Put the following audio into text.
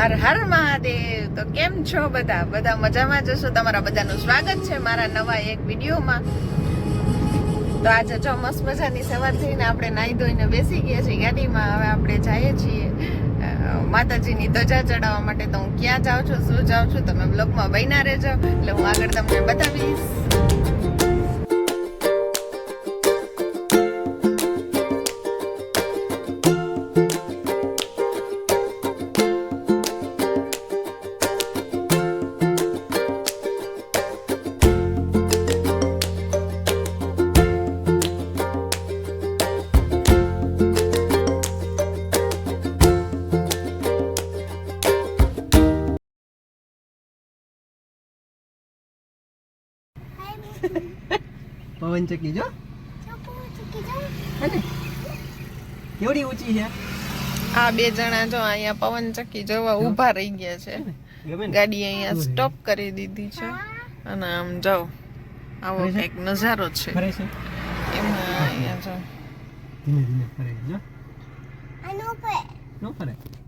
હર હર મહાદેવ. તો કેમ છો બધા? બધા મજામાં જશો તમારા બધાનું સ્વાગત છે મારા નવા એક વિડીયોમાં. તો આજે જો મસ્ત મજાની સવાર થઈને આપણે નાહી ધોઈને બેસી ગયા છીએ ગાડીમાં. હવે આપણે જઈએ છીએ માતાજીની ધજા ચડાવવા માટે. તો હું ક્યાં જાઉં છું, શું જાઉં છું, તમે બ્લોગમાં બન્યા રહેજો. એટલે હું આગળ તમને બતાવીશ. પવન ચક્કી જો. હે કેવડી ઊંચી છે? આ બે જણા જો અહીંયા પવન ચક્કી જોવા ઊભા રહી ગયા છે. ને? ગાડી અહીંયા સ્ટોપ કરી દીધી છે. અને આમ જાઓ. આવો એક નજારો છે. છે? એમાં અહીંયા જો. ધીમે ધીમે ફરે જો. નો ફરે. નો ફરે?